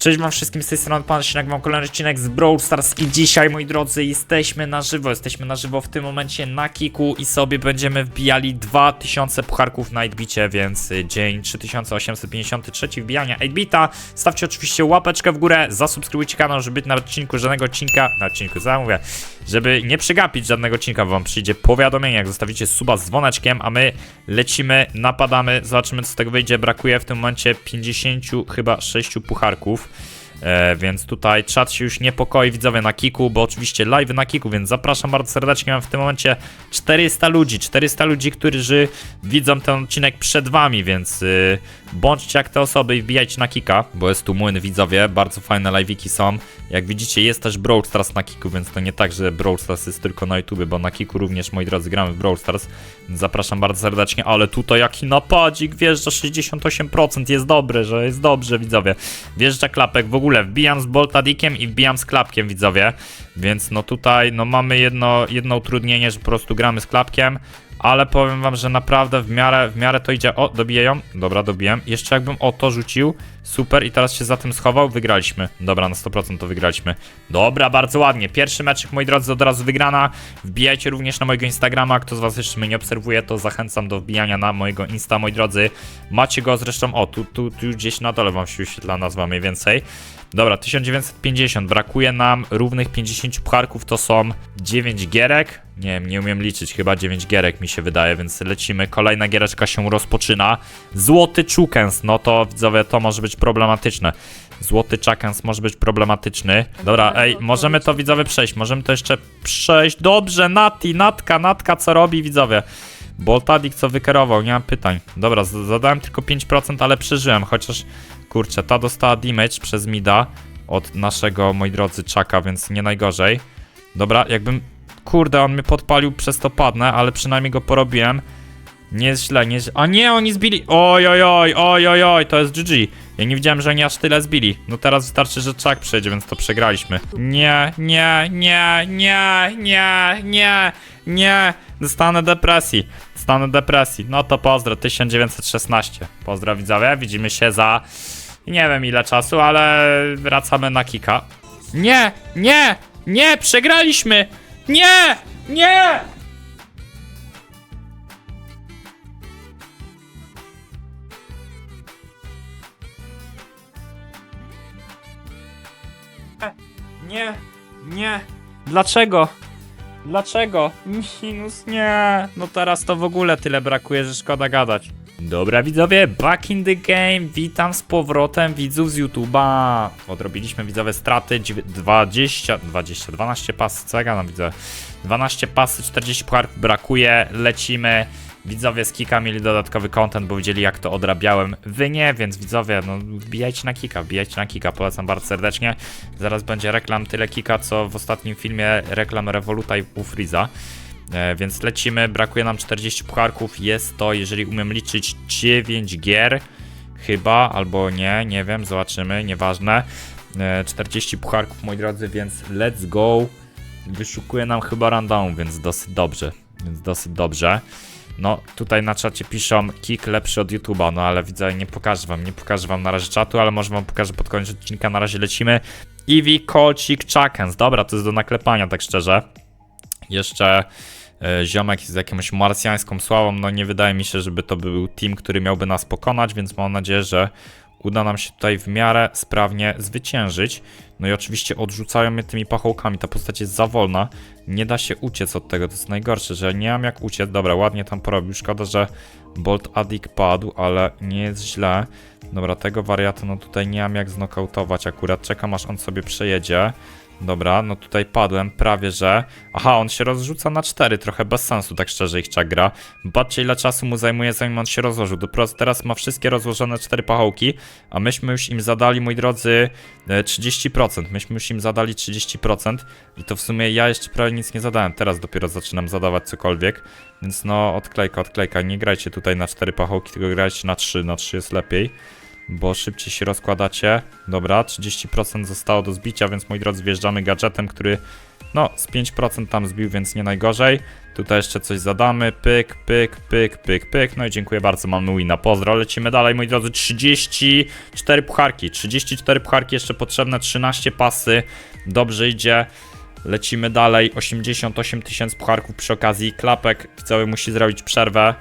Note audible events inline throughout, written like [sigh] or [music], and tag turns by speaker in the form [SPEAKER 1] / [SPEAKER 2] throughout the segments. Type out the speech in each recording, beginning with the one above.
[SPEAKER 1] Cześć wam wszystkim z tej strony Pan Szynak, mam kolejny odcinek z Brawl Stars i dzisiaj, moi drodzy, jesteśmy na żywo, jesteśmy na żywo w tym momencie na Kiku i sobie będziemy wbijali 2000 pucharków na 8bicie, więc y, dzień 3853 wbijania 8bita. Stawcie oczywiście łapeczkę w górę, zasubskrybujcie kanał, żeby być na odcinku żadnego odcinka, na odcinku, co ja mówię, żeby nie przegapić żadnego odcinka, bo wam przyjdzie powiadomienie, jak zostawicie suba z dzwoneczkiem, a my lecimy, napadamy, zobaczymy co z tego wyjdzie, brakuje w tym momencie 50 chyba 6 pucharków. E, więc tutaj czat się już niepokoi, widzowie na Kiku, bo oczywiście live na Kiku, więc zapraszam bardzo serdecznie. Mam w tym momencie 400 ludzi, 400 ludzi, którzy widzą ten odcinek przed wami, więc y, bądźcie jak te osoby i wbijajcie na Kika, bo jest tu młyn widzowie, bardzo fajne live'iki są. Jak widzicie jest też Brawl Stars na Kiku, więc to nie tak, że Brawl Stars jest tylko na YouTube, bo na Kiku również, moi drodzy, gramy w Brawl Stars. Zapraszam bardzo serdecznie, ale tutaj jaki napadzik, wjeżdża 68%, jest dobry, że jest dobrze, widzowie. Wjeżdża klapek, w ogóle wbijam z Boltadikiem i wbijam z klapkiem, widzowie. Więc no tutaj, no mamy jedno, jedno utrudnienie, że po prostu gramy z klapkiem. Ale powiem wam, że naprawdę w miarę, w miarę to idzie. O, dobijają. Dobra, dobiłem. Jeszcze jakbym o to rzucił. Super, i teraz się za tym schował. Wygraliśmy. Dobra, na 100% to wygraliśmy. Dobra, bardzo ładnie. Pierwszy meczek, moi drodzy, od razu wygrana. Wbijajcie również na mojego Instagrama. Kto z was jeszcze mnie nie obserwuje, to zachęcam do wbijania na mojego Insta, moi drodzy. Macie go zresztą. O, tu, tu, tu gdzieś na dole wam się wyświetla nazwa mniej więcej. Dobra, 1950. Brakuje nam równych 50 pucharków. To są 9 gierek. Nie wiem, nie umiem liczyć. Chyba 9 gierek mi się wydaje, więc lecimy. Kolejna giereczka się rozpoczyna. Złoty Chukens. No to widzowie, to może być problematyczne. Złoty Chukens może być problematyczny. Dobra, ej, możemy to widzowie przejść. Możemy to jeszcze przejść. Dobrze, Nati, Natka, Natka, co robi widzowie? Boltadik co wykierował, nie mam pytań. Dobra, zadałem tylko 5%, ale przeżyłem, chociaż kurczę, ta dostała damage przez mida od naszego, moi drodzy, czaka, więc nie najgorzej. Dobra, jakbym. Kurde, on mnie podpalił, przez to padnę, ale przynajmniej go porobiłem. Nie jest źle, nie jest... A nie, oni zbili... Oj, oj, oj, oj, oj, oj, to jest GG. Ja nie widziałem, że oni aż tyle zbili. No teraz wystarczy, że czak przejdzie, więc to przegraliśmy. Nie, nie, nie, nie, nie, nie, nie. Dostanę depresji. Dostanę depresji. No to pozdro, 1916. Pozdro widzowie, widzimy się za... Nie wiem ile czasu, ale wracamy na kika. Nie, nie, nie, przegraliśmy! Nie, nie! Nie, nie. Dlaczego? Dlaczego? Minus nie. No teraz to w ogóle tyle brakuje, że szkoda gadać. Dobra widzowie, back in the game. Witam z powrotem widzów z YouTube'a. Odrobiliśmy widzowie straty dziewię- 20, 20, 12 pasy. Co ja widzę? 12 pasy, 40 pucharów brakuje. Lecimy. Widzowie z Kika mieli dodatkowy content, bo widzieli jak to odrabiałem. Wy nie, więc widzowie, no wbijajcie na Kika, wbijajcie na Kika, polecam bardzo serdecznie. Zaraz będzie reklam tyle Kika, co w ostatnim filmie reklam Revoluta i u Freeza. E, więc lecimy, brakuje nam 40 pucharków, jest to, jeżeli umiem liczyć, 9 gier, chyba, albo nie, nie wiem, zobaczymy, nieważne. E, 40 pucharków, moi drodzy, więc let's go. Wyszukuje nam chyba random, więc dosyć dobrze, więc dosyć dobrze. No, tutaj na czacie piszą kick lepszy od YouTube'a, no ale widzę, nie pokażę wam, nie pokażę wam na razie czatu, ale może wam pokażę pod koniec odcinka, na razie lecimy. Eevee, Kolcik, Chakens, dobra, to jest do naklepania, tak szczerze. Jeszcze e, ziomek z jakąś marsjańską sławą, no nie wydaje mi się, żeby to był team, który miałby nas pokonać, więc mam nadzieję, że uda nam się tutaj w miarę sprawnie zwyciężyć. No i oczywiście odrzucają mnie tymi pachołkami, ta postać jest za wolna, nie da się uciec od tego, to jest najgorsze, że nie mam jak uciec. Dobra, ładnie tam porobił, szkoda, że Bolt Addict padł, ale nie jest źle. Dobra, tego wariata no tutaj nie mam jak znokautować akurat, czekam aż on sobie przejedzie. Dobra, no tutaj padłem, prawie że. Aha, on się rozrzuca na cztery, trochę bez sensu, tak szczerze ich gra. Patrzcie ile czasu mu zajmuje, zanim on się rozłożył. Dopiero teraz ma wszystkie rozłożone cztery pachołki, a myśmy już im zadali, moi drodzy, e, 30%. Myśmy już im zadali 30% i to w sumie ja jeszcze prawie nic nie zadałem. Teraz dopiero zaczynam zadawać cokolwiek, więc no odklejka, odklejka. Nie grajcie tutaj na cztery pachołki, tylko grajcie na trzy, na trzy jest lepiej bo szybciej się rozkładacie. Dobra, 30% zostało do zbicia, więc moi drodzy, wjeżdżamy gadżetem, który no z 5% tam zbił, więc nie najgorzej. Tutaj jeszcze coś zadamy, pyk, pyk, pyk, pyk, pyk, no i dziękuję bardzo, mamy wina, pozdro, lecimy dalej, moi drodzy, 34 pucharki, 34 pucharki, jeszcze potrzebne 13 pasy, dobrze idzie, lecimy dalej, 88 tysięcy pucharków przy okazji, klapek. Cały musi zrobić przerwę,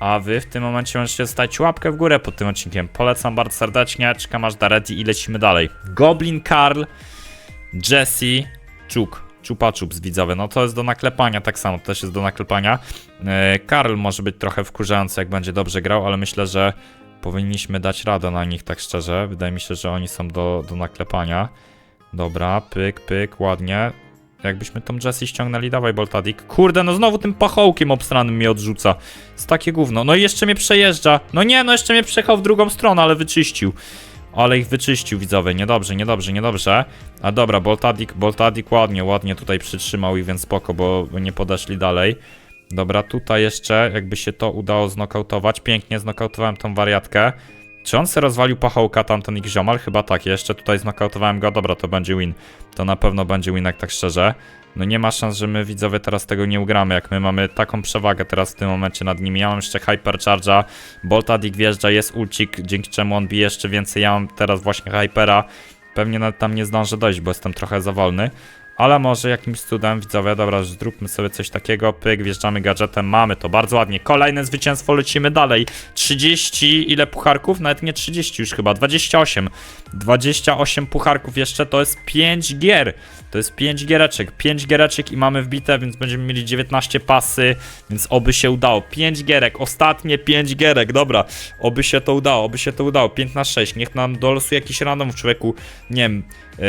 [SPEAKER 1] a wy w tym momencie możecie zostawić łapkę w górę pod tym odcinkiem, polecam bardzo serdecznie, czekam aż da i lecimy dalej. Goblin Karl, Jesse, Czuk. Czupa Czups widzowie, no to jest do naklepania, tak samo, to też jest do naklepania. E, Karl może być trochę wkurzający, jak będzie dobrze grał, ale myślę, że powinniśmy dać radę na nich, tak szczerze. Wydaje mi się, że oni są do, do naklepania. Dobra, pyk, pyk, ładnie. Jakbyśmy tą Jessie ściągnęli, dawaj Boltadik. Kurde, no znowu tym pachołkiem obstranym mnie odrzuca. Jest takie gówno. No i jeszcze mnie przejeżdża. No nie, no jeszcze mnie przejechał w drugą stronę, ale wyczyścił. Ale ich wyczyścił, widzowie. Niedobrze, niedobrze, niedobrze. A dobra, Boltadik, Boltadik ładnie, ładnie tutaj przytrzymał ich, więc spoko, bo nie podeszli dalej. Dobra, tutaj jeszcze, jakby się to udało znokautować. Pięknie znokautowałem tą wariatkę. Czy on se rozwalił pachołka, tamten ich ziomal? Chyba tak, jeszcze tutaj znokautowałem go. Dobra, to będzie win. To na pewno będzie win, jak tak szczerze. No nie ma szans, że my widzowie teraz tego nie ugramy, jak my mamy taką przewagę teraz w tym momencie nad nimi. Ja mam jeszcze Hypercharge'a, Boltadik wjeżdża, jest ulcik, dzięki czemu on bije jeszcze więcej. Ja mam teraz właśnie Hypera. Pewnie nawet tam nie zdążę dojść, bo jestem trochę za wolny. Ale może jakimś cudem, widzowie, dobra, zróbmy sobie coś takiego, pyk, wjeżdżamy gadżetem, mamy to, bardzo ładnie. Kolejne zwycięstwo, lecimy dalej. 30, ile pucharków? Nawet nie 30 już chyba, 28. 28 pucharków jeszcze, to jest 5 gier. To jest 5 giereczek, 5 giereczek i mamy wbite, więc będziemy mieli 19 pasy, więc oby się udało. 5 gierek, ostatnie 5 gierek, dobra. Oby się to udało, oby się to udało. 5 na 6, niech nam dolosuje jakiś random w człowieku, nie wiem, yy,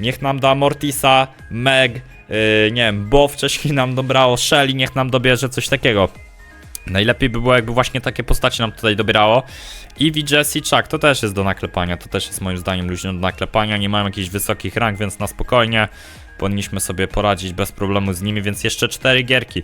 [SPEAKER 1] niech nam da Mortisa, Meg, yy, nie wiem, Bo wcześniej nam dobrało, Shelly, niech nam dobierze coś takiego. Najlepiej by było, jakby właśnie takie postacie nam tutaj dobierało. Eevee, Jessie, Chuck, to też jest do naklepania, to też jest moim zdaniem luźno do naklepania, nie mają jakichś wysokich rank, więc na spokojnie powinniśmy sobie poradzić bez problemu z nimi, więc jeszcze cztery gierki.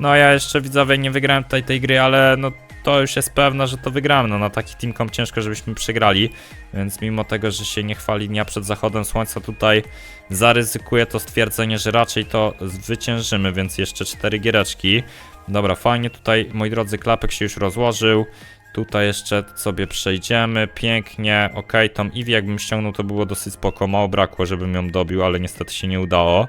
[SPEAKER 1] No ja jeszcze widzowie nie wygrałem tutaj tej gry, ale no to już jest pewne, że to wygramy, no na taki teamkom ciężko, żebyśmy przegrali, więc mimo tego, że się nie chwali dnia przed zachodem słońca tutaj zaryzykuję to stwierdzenie, że raczej to zwyciężymy, więc jeszcze cztery giereczki. Dobra, fajnie tutaj, moi drodzy, klapek się już rozłożył. Tutaj jeszcze sobie przejdziemy, pięknie, ok, tą Eevee jakbym ściągnął to było dosyć spoko, mało brakło, żebym ją dobił, ale niestety się nie udało.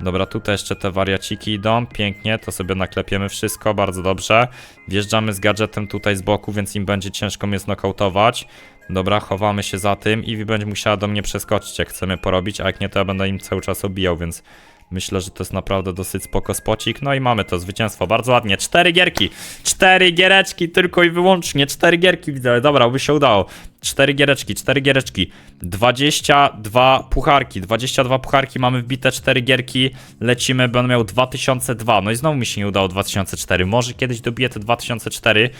[SPEAKER 1] Dobra, tutaj jeszcze te wariaciki idą, pięknie, to sobie naklepiemy wszystko, bardzo dobrze. Wjeżdżamy z gadżetem tutaj z boku, więc im będzie ciężko mnie znokautować. Dobra, chowamy się za tym i będzie musiała do mnie przeskoczyć, jak chcemy porobić, a jak nie, to ja będę im cały czas obijał, więc myślę, że to jest naprawdę dosyć spoko spocik. No i mamy to zwycięstwo, bardzo ładnie. Cztery gierki, cztery giereczki tylko i wyłącznie, cztery gierki widzę, dobra, by się udało. Cztery giereczki, cztery giereczki, 22 pucharki, 22 pucharki, mamy wbite cztery gierki, lecimy, będę miał 2002, no i znowu mi się nie udało 2004, może kiedyś dobiję te 2004,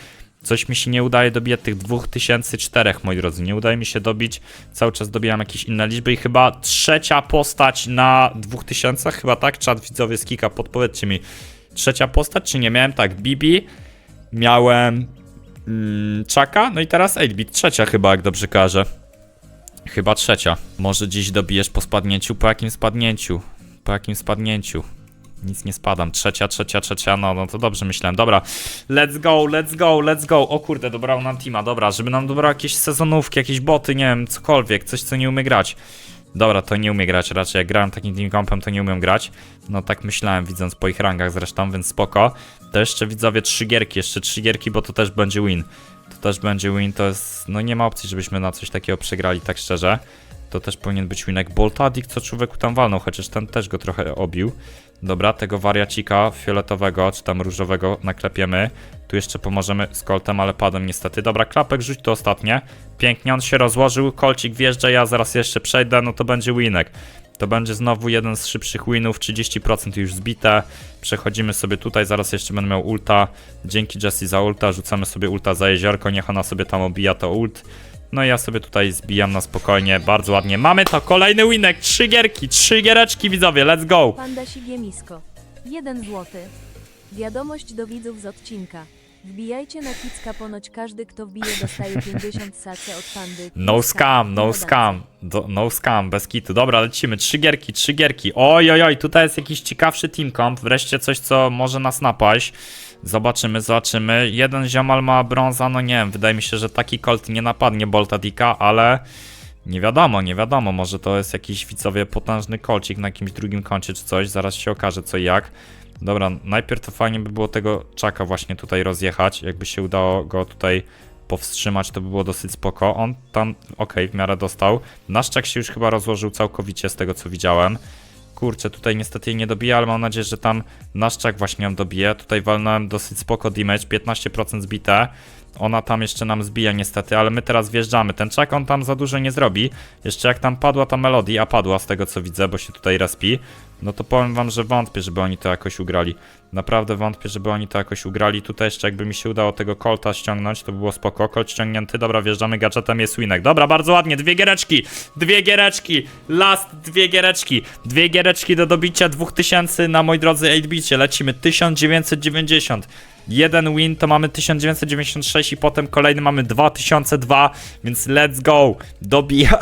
[SPEAKER 1] Coś mi się nie udaje dobijać tych 2004, moi drodzy. Nie udaje mi się dobić. Cały czas dobijam jakieś inne liczby i chyba trzecia postać na 2000, chyba tak? Czat widzowie z Kika, podpowiedzcie mi. Trzecia postać, czy nie? Miałem tak, Bibi, miałem mm, Czaka, no i teraz 8-bit. Trzecia chyba, jak dobrze każę. Chyba trzecia. Może dziś dobijesz po spadnięciu? Po jakim spadnięciu? Po jakim spadnięciu? Nic nie spadam. Trzecia, trzecia, trzecia, no, no to dobrze myślałem. Dobra, let's go, let's go, let's go. O kurde, dobrał nam teama, dobra, żeby nam dobrał jakieś sezonówki, jakieś boty, nie wiem, cokolwiek, coś co nie umie grać. Dobra, to nie umie grać raczej. Jak grałem takim team compem, to nie umiem grać. No tak myślałem, widząc po ich rangach zresztą, więc spoko. To jeszcze widzowie trzy gierki, jeszcze trzy gierki, bo to też będzie win. To też będzie win, to jest. No nie ma opcji, żebyśmy na coś takiego przegrali, tak szczerze. To też powinien być winek. Boltadik, co człowieku tam walnął, chociaż ten też go trochę obił. Dobra, tego wariacika fioletowego, czy tam różowego naklepiemy. Tu jeszcze pomożemy z koltem, ale padłem niestety. Dobra, klapek rzuć to ostatnie. Pięknie, on się rozłożył, kolcik wjeżdża, ja zaraz jeszcze przejdę, no to będzie winek. To będzie znowu jeden z szybszych winów, 30% już zbite. Przechodzimy sobie tutaj, zaraz jeszcze będę miał ulta. Dzięki Jessie za ulta, rzucamy sobie ulta za jeziorko, niech ona sobie tam obija to ult. No i ja sobie tutaj zbijam na spokojnie, bardzo ładnie. Mamy to, kolejny winek, trzy gierki, trzy giereczki widzowie, let's go!
[SPEAKER 2] Panda Sigiemisko. 1 złoty. Wiadomość do widzów z odcinka. Wbijajcie na Kicka, ponoć każdy kto wbije dostaje [laughs] 50 sace od pandy.
[SPEAKER 1] No
[SPEAKER 2] Kicka,
[SPEAKER 1] scam, no scam. Do, no scam, bez kitu. Dobra, lecimy. Trzy gierki, trzy gierki. Oj, oj, oj, tutaj jest jakiś ciekawszy team comp. Wreszcie coś, co może nas napaść. Zobaczymy, zobaczymy. Jeden ziomal ma brąza, no nie wiem, wydaje mi się, że taki Colt nie napadnie Bolta Dika, ale nie wiadomo, nie wiadomo. Może to jest jakiś widzowie potężny kolcik na jakimś drugim koncie czy coś. Zaraz się okaże co i jak. Dobra, najpierw to fajnie by było tego czaka właśnie tutaj rozjechać. Jakby się udało go tutaj powstrzymać, to by było dosyć spoko. On tam, okej, w miarę dostał. Nasz czak się już chyba rozłożył całkowicie z tego co widziałem. Kurczę, tutaj niestety nie dobija, ale mam nadzieję, że tam nasz czak właśnie ją dobije. Tutaj walnąłem dosyć spoko damage, 15% zbite. Ona tam jeszcze nam zbija niestety, ale my teraz wjeżdżamy. Ten czak on tam za dużo nie zrobi. Jeszcze jak tam padła ta melodia, a padła z tego co widzę, bo się tutaj respi, no to powiem wam, że wątpię, żeby oni to jakoś ugrali. Naprawdę wątpię, żeby oni to jakoś ugrali. Tutaj jeszcze jakby mi się udało tego Colta ściągnąć, to by było spoko. Colt ściągnięty, dobra, wjeżdżamy gadżetem, jest winek. Dobra, bardzo ładnie, dwie giereczki, dwie giereczki, last dwie giereczki, dwie giereczki do dobicia 2000 na moi drodzy 8-bicie, lecimy 1990. Jeden win to mamy 1996 i potem kolejny mamy 2002, więc let's go. Dobija.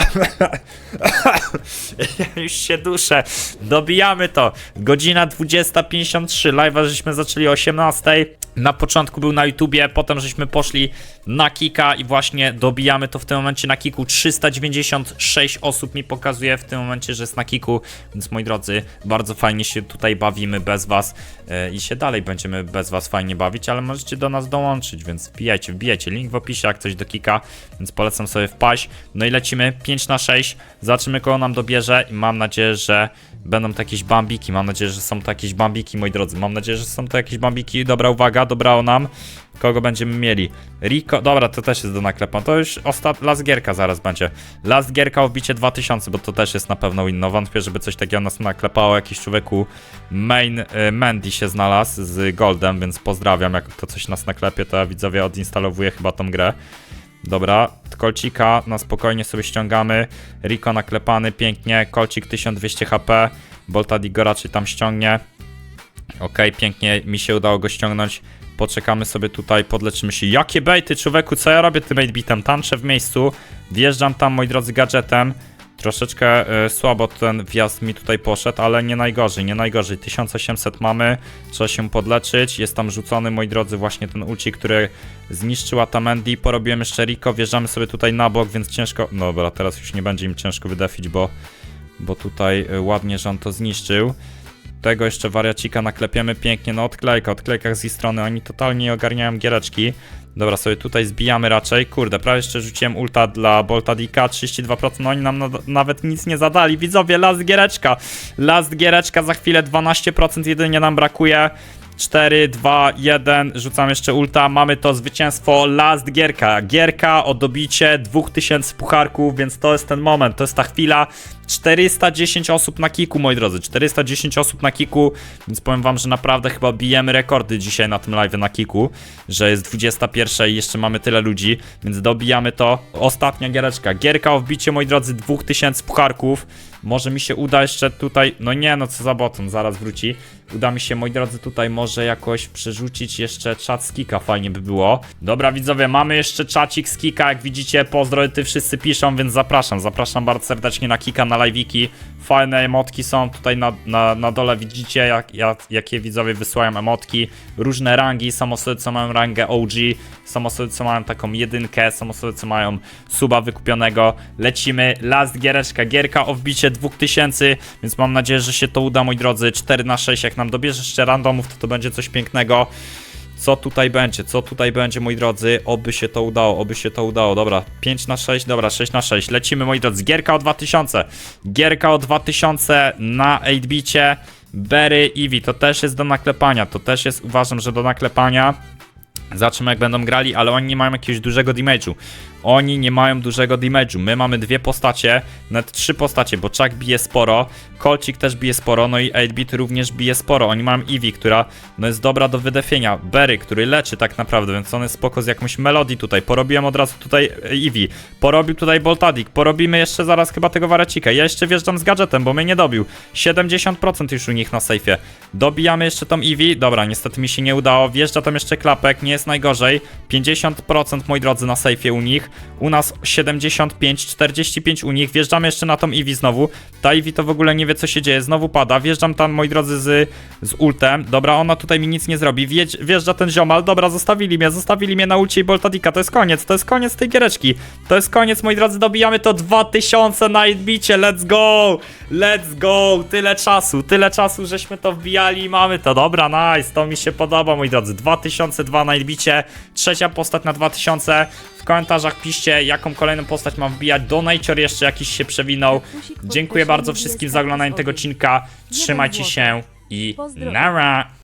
[SPEAKER 1] ja [laughs] już się duszę. Dobijamy to. Godzina 20.53. Live'a żeśmy zaczęli o 18. Na początku był na YouTubie, potem żeśmy poszli na Kika i właśnie dobijamy to w tym momencie na Kiku. 396 osób mi pokazuje w tym momencie, że jest na Kiku, więc moi drodzy, bardzo fajnie się tutaj bawimy bez was e, i się dalej będziemy bez was fajnie bawić, ale możecie do nas dołączyć, więc wbijajcie, wbijajcie. Link w opisie, jak coś do Kika, więc polecam sobie wpaść. No i lecimy 5 na 6. Zobaczymy, kogo nam dobierze i mam nadzieję, że będą to jakieś bambiki. Mam nadzieję, że są to jakieś bambiki, moi drodzy. Mam nadzieję, że są to jakieś bambiki. Dobra, uwaga, dobrało nam. Kogo będziemy mieli? Rico, dobra, to też jest do naklepania. To już ostat... Last gierka zaraz będzie. Last gierka o wbicie 2000, bo to też jest na pewno win. No wątpię, żeby coś takiego nas naklepało. Jakiś człowieku main y, Mandy się znalazł z Goldem, więc pozdrawiam. Jak to coś nas naklepie, to ja widzowie odinstalowuję chyba tą grę. Dobra, kolcika na spokojnie sobie ściągamy. Rico naklepany, pięknie. Kolcik 1200 HP. Bolta Digo raczej tam ściągnie. Okej, pięknie mi się udało go ściągnąć. Poczekamy sobie tutaj, podleczymy się. Jakie bejty, człowieku, co ja robię tym 8-bitem? Tanczę w miejscu, wjeżdżam tam, moi drodzy, gadżetem. Troszeczkę e, słabo ten wjazd mi tutaj poszedł, ale nie najgorzej, nie najgorzej. 1800 mamy, trzeba się podleczyć. Jest tam rzucony, moi drodzy, właśnie ten ulci, który zniszczyła ta Mandy. Porobiłem jeszcze Rico, wjeżdżamy sobie tutaj na bok, więc ciężko... No dobra, teraz już nie będzie im ciężko wydefić, bo, bo tutaj e, ładnie, że on to zniszczył. Tego jeszcze wariacika naklepiemy pięknie na odklejka, odklejkach z ich strony, oni totalnie nie ogarniają giereczki. Dobra, sobie tutaj zbijamy raczej. Kurde, prawie jeszcze rzuciłem ulta dla Bolta Dika, 32%, no oni nam nada- nawet nic nie zadali. Widzowie, last giereczka, last giereczka, za chwilę 12% jedynie nam brakuje. 4, 2, 1, rzucam jeszcze ulta, mamy to zwycięstwo, last gierka, gierka o dobicie 2000 pucharków, więc to jest ten moment, to jest ta chwila, 410 osób na kiku, moi drodzy, 410 osób na kiku, więc powiem wam, że naprawdę chyba bijemy rekordy dzisiaj na tym live na kiku, że jest 21 i jeszcze mamy tyle ludzi, więc dobijamy to. Ostatnia giereczka, gierka o wbicie, moi drodzy, 2000 pucharków, może mi się uda jeszcze tutaj, no nie, no co za boton, zaraz wróci. Uda mi się, moi drodzy, tutaj może jakoś przerzucić jeszcze czat z Kika, fajnie by było. Dobra, widzowie, mamy jeszcze czacik z Kika, jak widzicie, pozdro, ty wszyscy piszą, więc zapraszam, zapraszam bardzo serdecznie na Kika, na live'iki. Fajne emotki są tutaj na, na, na dole, widzicie, jak, jak, jakie widzowie wysyłają emotki. Różne rangi, są osoby, co mają rangę OG, są osoby, co mają taką jedynkę, są osoby, co mają suba wykupionego. Lecimy, last giereczka, gierka o wbicie 2000, więc mam nadzieję, że się to uda, moi drodzy. 4 na 6, jak nam dobierzesz jeszcze randomów, to to będzie coś pięknego. Co tutaj będzie? Co tutaj będzie, moi drodzy? Oby się to udało, oby się to udało. Dobra, 5 na 6, dobra, 6 na 6. Lecimy, moi drodzy. Gierka o 2000. Gierka o 2000 na 8-bicie. Berry, Eevee, to też jest do naklepania. To też jest, uważam, że do naklepania. Zobaczymy jak będą grali, ale oni nie mają jakiegoś dużego damage'u. Oni nie mają dużego damage'u. My mamy dwie postacie, nawet trzy postacie, bo Chuck bije sporo, Kolcik też bije sporo, no i 8-bit również bije sporo. Oni mają Eevee, która no jest dobra do wydefienia, Berry, który leczy tak naprawdę, więc on jest spoko z jakąś melodii tutaj. Porobiłem od razu tutaj e, Eevee, porobił tutaj Boltadik, porobimy jeszcze zaraz chyba tego Warecika. Ja jeszcze wjeżdżam z gadżetem, bo mnie nie dobił. 70% już u nich na sejfie. Dobijamy jeszcze tą Eevee, dobra, niestety mi się nie udało. Wjeżdża tam jeszcze klapek, nie jest najgorzej. 50% moi drodzy na sejfie u nich. U nas 75, 45 u nich. Wjeżdżamy jeszcze na tą Eevee znowu. Ta Eevee to w ogóle nie wie co się dzieje, znowu pada. Wjeżdżam tam moi drodzy z, z ultem. Dobra, ona tutaj mi nic nie zrobi. Wjedź, wjeżdża ten ziomal, dobra, zostawili mnie, zostawili mnie na ulcie i Boltadika. To jest koniec, to jest koniec tej giereczki. To jest koniec, moi drodzy, dobijamy to 2000 na bicie. Let's go! Let's go! Tyle czasu, tyle czasu, żeśmy to wbijali i mamy to. Dobra, nice, to mi się podoba, moi drodzy. 2002 na bicie, trzecia postać na 2000. Komentarzach piszcie, jaką kolejną postać mam wbijać. Donacior jeszcze jakiś się przewinął. Dziękuję bardzo wszystkim za oglądanie tego odcinka. Trzymajcie się i nara!